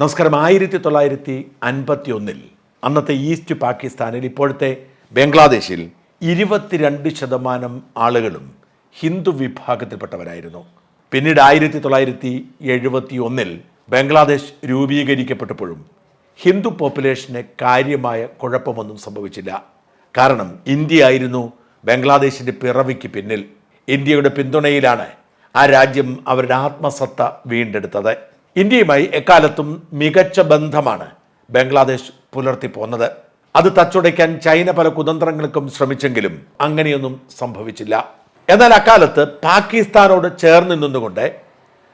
നമസ്കാരം. ആയിരത്തി തൊള്ളായിരത്തി അൻപത്തി ഒന്നിൽ അന്നത്തെ ഈസ്റ്റ് പാകിസ്ഥാനിൽ ഇപ്പോഴത്തെ ബംഗ്ലാദേശിൽ ഇരുപത്തിരണ്ട് ശതമാനം ആളുകളും ഹിന്ദു വിഭാഗത്തിൽപ്പെട്ടവരായിരുന്നു. പിന്നീട് ആയിരത്തി തൊള്ളായിരത്തി എഴുപത്തി ഒന്നിൽ ബംഗ്ലാദേശ് രൂപീകരിക്കപ്പെട്ടപ്പോഴും ഹിന്ദു പോപ്പുലേഷന് കാര്യമായ കുഴപ്പമൊന്നും സംഭവിച്ചില്ല. കാരണം ഇന്ത്യ ആയിരുന്നു ബംഗ്ലാദേശിന്റെ പിറവിക്ക് പിന്നിൽ. ഇന്ത്യയുടെ പിന്തുണയിലാണ് ആ രാജ്യം അവരുടെ ആത്മസത്ത വീണ്ടെടുത്തത്. ഇന്ത്യയുമായി എക്കാലത്തും മികച്ച ബന്ധമാണ് ബംഗ്ലാദേശ് പുലർത്തിപ്പോന്നത്. അത് തച്ചുടയ്ക്കാൻ ചൈന പല കുതന്ത്രങ്ങൾക്കും ശ്രമിച്ചെങ്കിലും അങ്ങനെയൊന്നും സംഭവിച്ചില്ല. എന്നാൽ അക്കാലത്ത് പാകിസ്ഥാനോട് ചേർന്ന് നിന്നുകൊണ്ട്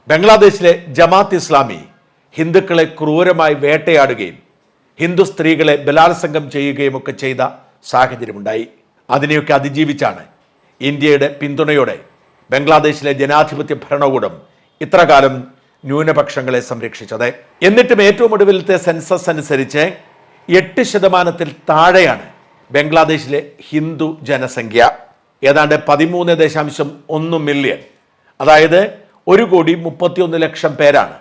ബംഗ്ലാദേശിലെ ജമാത്ത് ഇസ്ലാമി ഹിന്ദുക്കളെ ക്രൂരമായി വേട്ടയാടുകയും ഹിന്ദു സ്ത്രീകളെ ബലാത്സംഗം ചെയ്യുകയും ഒക്കെ ചെയ്ത സാഹചര്യമുണ്ടായി. അതിനെയൊക്കെ അതിജീവിച്ചാണ് ഇന്ത്യയുടെ പിന്തുണയോടെ ബംഗ്ലാദേശിലെ ജനാധിപത്യ ഭരണകൂടം ഇത്രകാലം ന്യൂനപക്ഷങ്ങളെ സംരക്ഷിച്ചത്. എന്നിട്ടും ഏറ്റവും ഒടുവിലത്തെ സെൻസസ് അനുസരിച്ച് എട്ട് ശതമാനത്തിൽ താഴെയാണ് ബംഗ്ലാദേശിലെ ഹിന്ദു ജനസംഖ്യ. ഏതാണ്ട് പതിമൂന്ന് ദശാംശം ഒന്ന് മില്യൺ. അതായത് ഒരു കോടി മുപ്പത്തിയൊന്ന് ലക്ഷം പേരാണ്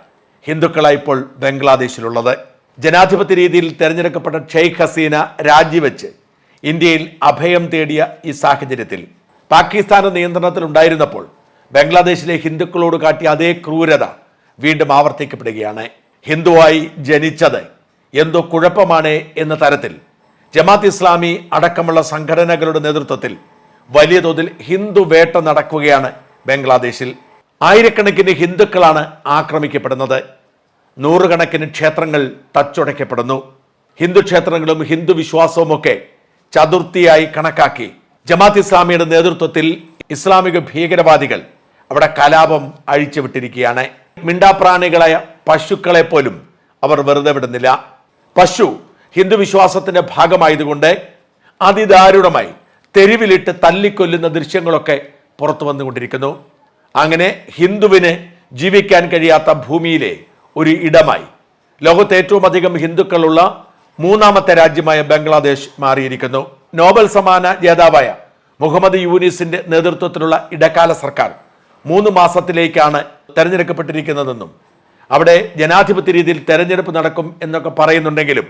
ഹിന്ദുക്കളായി ഇപ്പോൾ ബംഗ്ലാദേശിലുള്ളത്. ജനാധിപത്യ രീതിയിൽ തെരഞ്ഞെടുക്കപ്പെട്ട ഷെയ്ഖ് ഹസീന രാജിവെച്ച് ഇന്ത്യയിൽ അഭയം തേടിയ ഈ സാഹചര്യത്തിൽ പാകിസ്ഥാന് നിയന്ത്രണത്തിലുണ്ടായിരുന്നപ്പോൾ ബംഗ്ലാദേശിലെ ഹിന്ദുക്കളോട് കാട്ടിയ അതേ ക്രൂരത വീണ്ടും ആവർത്തിക്കപ്പെടുകയാണ്. ഹിന്ദുവായി ജനിച്ചത് എന്തോ കുഴപ്പമാണ് എന്ന തരത്തിൽ. ജമാത്ത് ഇസ്ലാമി അടക്കമുള്ള സംഘടനകളുടെ നേതൃത്വത്തിൽ വലിയ തോതിൽ ഹിന്ദു വേട്ട നടക്കുകയാണ് ബംഗ്ലാദേശിൽ. ആയിരക്കണക്കിന് ഹിന്ദുക്കളാണ് ആക്രമിക്കപ്പെടുന്നത്. നൂറുകണക്കിന് ക്ഷേത്രങ്ങൾ തച്ചുടയ്ക്കപ്പെടുന്നു. ഹിന്ദു ക്ഷേത്രങ്ങളും ഹിന്ദു വിശ്വാസവും ഒക്കെ ചതുർത്ഥിയായി കണക്കാക്കി. ജമാത്ത് ഇസ്ലാമിയുടെ നേതൃത്വത്തിൽ ഇസ്ലാമിക ഭീകരവാദികൾ അവിടെ കലാപം അഴിച്ചുവിട്ടിരിക്കുകയാണ്. മിണ്ടാപ്രാണികളായ പശുക്കളെ പോലും അവർ വെറുതെ വിടുന്നില്ല. പശു ഹിന്ദു വിശ്വാസത്തിന്റെ ഭാഗമായതുകൊണ്ട് അതിദാരുണമായി തെരുവിലിട്ട് തല്ലിക്കൊല്ലുന്ന ദൃശ്യങ്ങളൊക്കെ പുറത്തു വന്നുകൊണ്ടിരിക്കുന്നു. അങ്ങനെ ഹിന്ദുവിന് ജീവിക്കാൻ കഴിയാത്ത ഭൂമിയിലെ ഒരു ഇടമായി ലോകത്ത് ഏറ്റവും അധികം ഹിന്ദുക്കളുള്ള മൂന്നാമത്തെ രാജ്യമായ ബംഗ്ലാദേശ് മാറിയിരിക്കുന്നു. നോബൽ സമ്മാന ജേതാവായ മുഹമ്മദ് യൂനിസിന്റെ നേതൃത്വത്തിലുള്ള ഇടക്കാല സർക്കാർ മൂന്ന് മാസത്തിലേക്കാണ് തെരഞ്ഞെടുക്കപ്പെട്ടിരിക്കുന്നതെന്നും അവിടെ ജനാധിപത്യ രീതിയിൽ തെരഞ്ഞെടുപ്പ് നടക്കും എന്നൊക്കെ പറയുന്നുണ്ടെങ്കിലും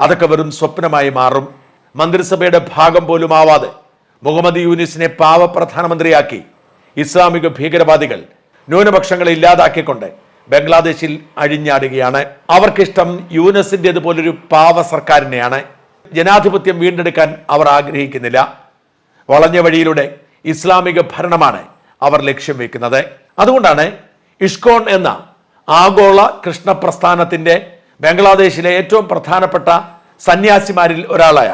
അതൊക്കെ വെറും സ്വപ്നമായി മാറും. മന്ത്രിസഭയുടെ ഭാഗം പോലും ആവാതെ മുഹമ്മദ് യൂനിസിനെ പാവ പ്രധാനമന്ത്രിയാക്കി ഇസ്ലാമിക ഭീകരവാദികൾ ന്യൂനപക്ഷങ്ങളെ ഇല്ലാതാക്കിക്കൊണ്ട് ബംഗ്ലാദേശിൽ അഴിഞ്ഞാടുകയാണ്. അവർക്കിഷ്ടം യൂനസിന്റെത് പോലൊരു പാവ സർക്കാരിനെയാണ്. ജനാധിപത്യം വീണ്ടെടുക്കാൻ അവർ ആഗ്രഹിക്കുന്നില്ല. വളഞ്ഞ വഴിയിലൂടെ ഇസ്ലാമിക ഭരണമാണ് അവർ ലക്ഷ്യം വെക്കുന്നത് അതുകൊണ്ടാണ് ഇഷ്കോൺ എന്ന ആഗോള കൃഷ്ണ പ്രസ്ഥാനത്തിന്റെ ബംഗ്ലാദേശിലെ ഏറ്റവും പ്രധാനപ്പെട്ട സന്യാസിമാരിൽ ഒരാളായ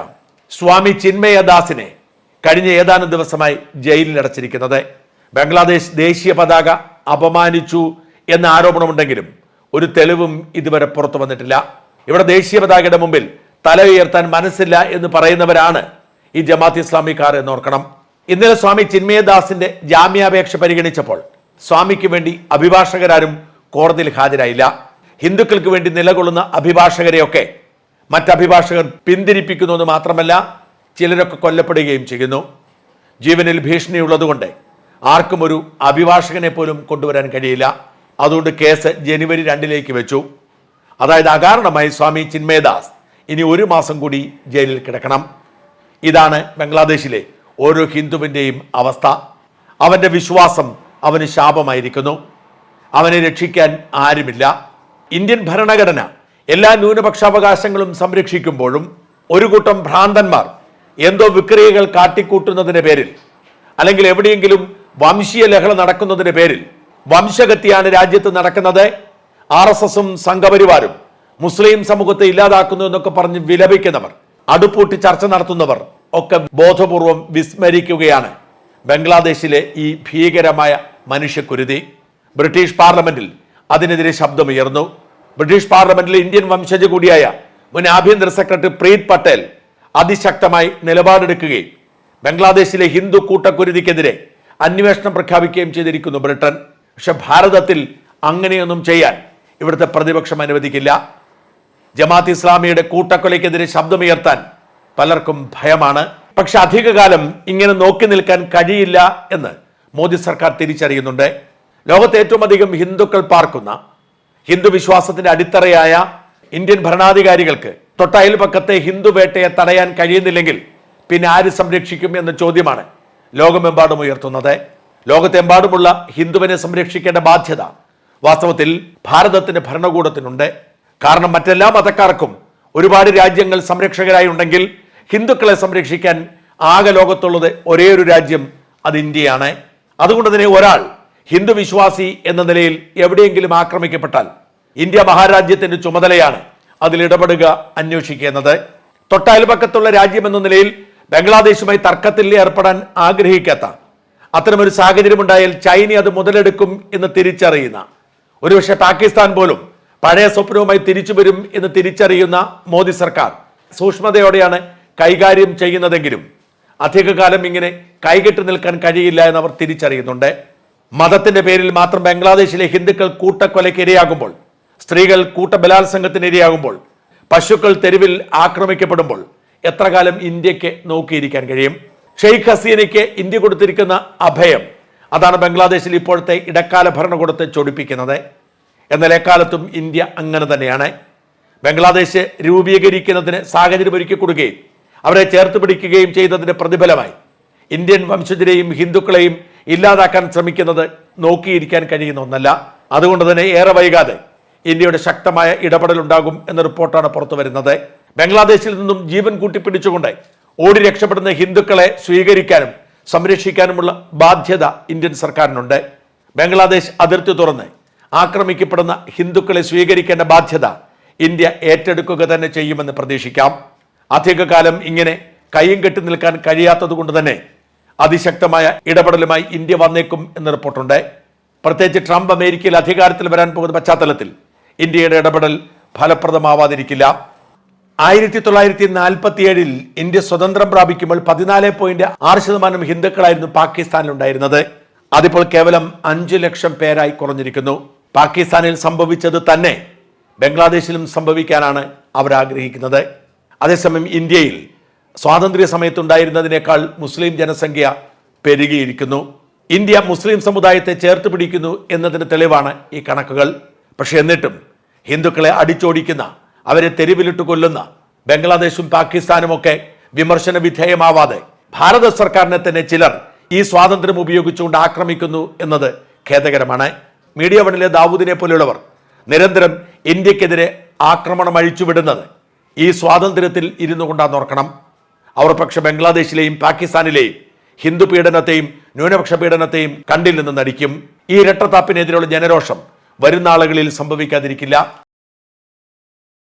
സ്വാമി ചിന്മയദാസിനെ കഴിഞ്ഞ ഏതാനും ദിവസമായി ജയിലിൽ അടച്ചിരിക്കുന്നത്. ബംഗ്ലാദേശ് ദേശീയ പതാക അപമാനിച്ചു എന്ന ആരോപണമുണ്ടെങ്കിലും ഒരു തെളിവും ഇതുവരെ പുറത്തു വന്നിട്ടില്ല. ഇവിടെ ദേശീയ പതാകയുടെ മുമ്പിൽ തല ഉയർത്താൻ മനസ്സില്ല എന്ന് പറയുന്നവരാണ് ഈ ജമാഅത്ത് ഇസ്ലാമിക്കാർ എന്നോർക്കണം. ഇന്നലെ സ്വാമി ചിന്മയദാസിന്റെ ജാമ്യാപേക്ഷ പരിഗണിച്ചപ്പോൾ സ്വാമിക്ക് വേണ്ടി അഭിഭാഷകരാരും കോടതിയിൽ ഹാജരായില്ല. ഹിന്ദുക്കൾക്ക് വേണ്ടി നിലകൊള്ളുന്ന അഭിഭാഷകരെയൊക്കെ മറ്റഭിഭാഷകർ പിന്തിരിപ്പിക്കുന്നു എന്ന് മാത്രമല്ല ചിലരൊക്കെ കൊല്ലപ്പെടുകയും ചെയ്യുന്നു. ജീവനിൽ ഭീഷണിയുള്ളതുകൊണ്ട് ആർക്കും ഒരു അഭിഭാഷകനെ പോലും കൊണ്ടുവരാൻ കഴിയില്ല. അതുകൊണ്ട് കേസ് ജനുവരി രണ്ടിലേക്ക് വെച്ചു. അതായത് അകാരണമായി സ്വാമി ചിന്മയദാസ് ഇനി ഒരു മാസം കൂടി ജയിലിൽ കിടക്കണം. ഇതാണ് ബംഗ്ലാദേശിലെ ഓരോ ഹിന്ദുവിന്റെയും അവസ്ഥ അവന്റെ വിശ്വാസം അവന് ശാപമായിരിക്കുന്നു. അവനെ രക്ഷിക്കാൻ ആരുമില്ല. ഇന്ത്യൻ ഭരണഘടന എല്ലാ ന്യൂനപക്ഷാവകാശങ്ങളും സംരക്ഷിക്കുമ്പോഴും ഒരു കൂട്ടം ഭ്രാന്തന്മാർ എന്തോ വിക്രിയകൾ കാട്ടിക്കൂട്ടുന്നതിന്റെ പേരിൽ അല്ലെങ്കിൽ എവിടെയെങ്കിലും വംശീയ ലഹള നടക്കുന്നതിന്റെ പേരിൽ വംശഗതിയാണ് രാജ്യത്ത് നടക്കുന്നത്. ആർ എസ് എസും സംഘപരിവാരും മുസ്ലിം സമൂഹത്തെ ഇല്ലാതാക്കുന്നു എന്നൊക്കെ പറഞ്ഞ് വിലപിക്കുന്നവർ അടുപ്പൂട്ടി ചർച്ച നടത്തുന്നവർ ഒക്കെ ബോധപൂർവം വിസ്മരിക്കുകയാണ്. ബംഗ്ലാദേശിലെ ഈ ഭീകരമായ മനുഷ്യക്കുരുതി ബ്രിട്ടീഷ് പാർലമെന്റിൽ അതിനെതിരെ ശബ്ദമുയർന്നു. ബ്രിട്ടീഷ് പാർലമെന്റിൽ ഇന്ത്യൻ വംശജ കൂടിയായ മുൻ ആഭ്യന്തര സെക്രട്ടറി പ്രീത് പട്ടേൽ അതിശക്തമായി നിലപാടെടുക്കുകയും ബംഗ്ലാദേശിലെ ഹിന്ദു കൂട്ടക്കുരുതിക്കെതിരെ അന്വേഷണം പ്രഖ്യാപിക്കുകയും ചെയ്തിരിക്കുന്നു ബ്രിട്ടൻ. പക്ഷെ ഭാരതത്തിൽ അങ്ങനെയൊന്നും ചെയ്യാൻ ഇവിടുത്തെ പ്രതിപക്ഷം അനുവദിക്കില്ല. ജമാഅത്ത് ഇസ്ലാമിയുടെ കൂട്ടക്കൊലയ്ക്കെതിരെ ശബ്ദമുയർത്താൻ പലർക്കും ഭയമാണ്. പക്ഷെ അധികകാലം ഇങ്ങനെ നോക്കി നിൽക്കാൻ കഴിയില്ല എന്ന് മോദി സർക്കാർ തിരിച്ചറിയുന്നുണ്ട്. ലോകത്തെ ഏറ്റവും അധികം ഹിന്ദുക്കൾ പാർക്കുന്ന ഹിന്ദു വിശ്വാസത്തിന്റെ അടിത്തറയായ ഇന്ത്യൻ ഭരണാധികാരികൾക്ക് തൊട്ടയൽപക്കത്തെ ഹിന്ദു വേട്ടയെ തടയാൻ കഴിയുന്നില്ലെങ്കിൽ പിന്നെ ആര് സംരക്ഷിക്കും എന്ന ചോദ്യമാണ് ലോകമെമ്പാടും ഉയർത്തുന്നത്. ലോകത്തെമ്പാടുമുള്ള ഹിന്ദുവിനെ സംരക്ഷിക്കേണ്ട ബാധ്യത വാസ്തവത്തിൽ ഭാരതത്തിന്റെ ഭരണകൂടത്തിനുണ്ട്. കാരണം മറ്റെല്ലാ മതക്കാർക്കും ഒരുപാട് രാജ്യങ്ങൾ സംരക്ഷകരായി ഉണ്ടെങ്കിൽ ഹിന്ദുക്കളെ സംരക്ഷിക്കാൻ ആകെ ലോകത്തുള്ളത് ഒരേ ഒരു രാജ്യം അത് ഇന്ത്യയാണ്. അതുകൊണ്ട് തന്നെ ഒരാൾ ഹിന്ദു വിശ്വാസി എന്ന നിലയിൽ എവിടെയെങ്കിലും ആക്രമിക്കപ്പെട്ടാൽ ഇന്ത്യ മഹാരാജ്യത്തിന്റെ ചുമതലയാണ് അതിൽ ഇടപെടുക അന്വേഷിക്കുന്നത് തൊട്ടയൽപക്കത്തുള്ള രാജ്യം എന്ന നിലയിൽ ബംഗ്ലാദേശുമായി തർക്കത്തിൽ ഏർപ്പെടാൻ ആഗ്രഹിക്കാത്ത അത്തരമൊരു സാഹചര്യം ഉണ്ടായാൽ ചൈന അത് മുതലെടുക്കും എന്ന് തിരിച്ചറിയുന്ന ഒരുപക്ഷെ പാകിസ്ഥാൻ പോലും പഴയ സ്വപ്നവുമായി തിരിച്ചു വരും എന്ന് തിരിച്ചറിയുന്ന മോദി സർക്കാർ സൂക്ഷ്മതയോടെയാണ് കൈകാര്യം ചെയ്യുന്നതെങ്കിലും അധികകാലം ഇങ്ങനെ കൈകെട്ട് നിൽക്കാൻ കഴിയില്ല എന്ന് അവർ തിരിച്ചറിയുന്നുണ്ട്. മതത്തിന്റെ പേരിൽ മാത്രം ബംഗ്ലാദേശിലെ ഹിന്ദുക്കൾ കൂട്ടക്കൊലയ്ക്ക് ഇരയാകുമ്പോൾ സ്ത്രീകൾ കൂട്ടബലാത്സംഗത്തിന് ഇരയാകുമ്പോൾ പശുക്കൾ തെരുവിൽ ആക്രമിക്കപ്പെടുമ്പോൾ എത്ര കാലം ഇന്ത്യയ്ക്ക് നോക്കിയിരിക്കാൻ കഴിയും? ഷെയ്ഖ് ഹസീനയ്ക്ക് ഇന്ത്യ കൊടുത്തിരിക്കുന്ന അഭയം അതാണ് ബംഗ്ലാദേശിൽ ഇപ്പോഴത്തെ ഇടക്കാല ഭരണകൂടത്തെ ചൊടിപ്പിക്കുന്നത്. എന്നാൽ എക്കാലത്തും ഇന്ത്യ അങ്ങനെ തന്നെയാണ്. ബംഗ്ലാദേശ് രൂപീകരിക്കുന്നതിന് സാഹചര്യം ഒരുക്കി കൊടുക്കുകയും അവരെ ചേർത്ത് പിടിക്കുകയും ചെയ്തതിന്റെ പ്രതിഫലമായി. ഇന്ത്യൻ വംശജരെയും ഹിന്ദുക്കളെയും ഇല്ലാതാക്കാൻ ശ്രമിക്കുന്നത് നോക്കിയിരിക്കാൻ കഴിയുന്ന ഒന്നല്ല. അതുകൊണ്ട് തന്നെ ഏറെ വൈകാതെ ഇന്ത്യയുടെ ശക്തമായ ഇടപെടൽ ഉണ്ടാകും എന്ന റിപ്പോർട്ടാണ് പുറത്തു വരുന്നത്. ബംഗ്ലാദേശിൽ നിന്നും ജീവൻ കൂട്ടിപ്പിടിച്ചുകൊണ്ട് ഓടി രക്ഷപ്പെടുന്ന ഹിന്ദുക്കളെ സ്വീകരിക്കാനും സംരക്ഷിക്കാനുമുള്ള ബാധ്യത ഇന്ത്യൻ സർക്കാരിനുണ്ട്. ബംഗ്ലാദേശ് അതിർത്തി തുറന്ന് ആക്രമിക്കപ്പെടുന്ന ഹിന്ദുക്കളെ സ്വീകരിക്കേണ്ട ബാധ്യത ഇന്ത്യ ഏറ്റെടുക്കുക തന്നെ ചെയ്യുമെന്ന് പ്രതീക്ഷിക്കാം. അധികകാലം ഇങ്ങനെ കൈയും കെട്ടി നിൽക്കാൻ കഴിയാത്തത് കൊണ്ട് തന്നെ അതിശക്തമായ ഇടപെടലുമായി ഇന്ത്യ വന്നേക്കും എന്ന് റിപ്പോർട്ടുണ്ട്. പ്രത്യേകിച്ച് ട്രംപ് അമേരിക്കയിൽ അധികാരത്തിൽ വരാൻ പോകുന്ന പശ്ചാത്തലത്തിൽ ഇന്ത്യയുടെ ഇടപെടൽ ഫലപ്രദമാവാതിരിക്കില്ല. ആയിരത്തി തൊള്ളായിരത്തി നാൽപ്പത്തി ഏഴിൽ ഇന്ത്യ സ്വതന്ത്രം പ്രാപിക്കുമ്പോൾ പതിനാല് പോയിന്റ് ആറ് ശതമാനം ഹിന്ദുക്കളായിരുന്നു പാകിസ്ഥാനിലുണ്ടായിരുന്നത്. അതിപ്പോൾ കേവലം അഞ്ചു ലക്ഷം പേരായി കുറഞ്ഞിരിക്കുന്നു. പാകിസ്ഥാനിൽ സംഭവിച്ചത് തന്നെ ബംഗ്ലാദേശിലും സംഭവിക്കാനാണ് അവർ ആഗ്രഹിക്കുന്നത് അതേസമയം ഇന്ത്യയിൽ സ്വാതന്ത്ര്യ സമയത്തുണ്ടായിരുന്നതിനേക്കാൾ മുസ്ലിം ജനസംഖ്യ പെരുകിയിരിക്കുന്നു. ഇന്ത്യ മുസ്ലിം സമുദായത്തെ ചേർത്ത് പിടിക്കുന്നു എന്നതിന് തെളിവാണ് ഈ കണക്കുകൾ. പക്ഷേ എന്നിട്ടും ഹിന്ദുക്കളെ അടിച്ചോടിക്കുന്ന അവരെ തെരുവിലിട്ട് കൊല്ലുന്ന ബംഗ്ലാദേശും പാകിസ്ഥാനും ഒക്കെ വിമർശന വിധേയമാവാതെ ഭാരത സർക്കാരിനെ തന്നെ ചിലർ ഈ സ്വാതന്ത്ര്യം ഉപയോഗിച്ചുകൊണ്ട് ആക്രമിക്കുന്നു എന്നത് ഖേദകരമാണ്. മീഡിയ വണിലെ ദാവൂദിനെ പോലെയുള്ളവർ നിരന്തരം ഇന്ത്യക്കെതിരെ ആക്രമണം അഴിച്ചുവിടുന്നത് ഈ സ്വാതന്ത്ര്യത്തിൽ ഇരുന്നു കൊണ്ടാന്ന് ഓർക്കണം. അവർ പക്ഷെ ബംഗ്ലാദേശിലെയും പാകിസ്ഥാനിലെയും ഹിന്ദു പീഡനത്തെയും ന്യൂനപക്ഷ പീഡനത്തെയും കണ്ടിൽ നിന്ന് നടിക്കും. ഈ ഇരട്ടത്താപ്പിനെതിരെയുള്ള ജനരോഷം വരുന്ന ആളുകളിൽ സംഭവിക്കാതിരിക്കില്ല.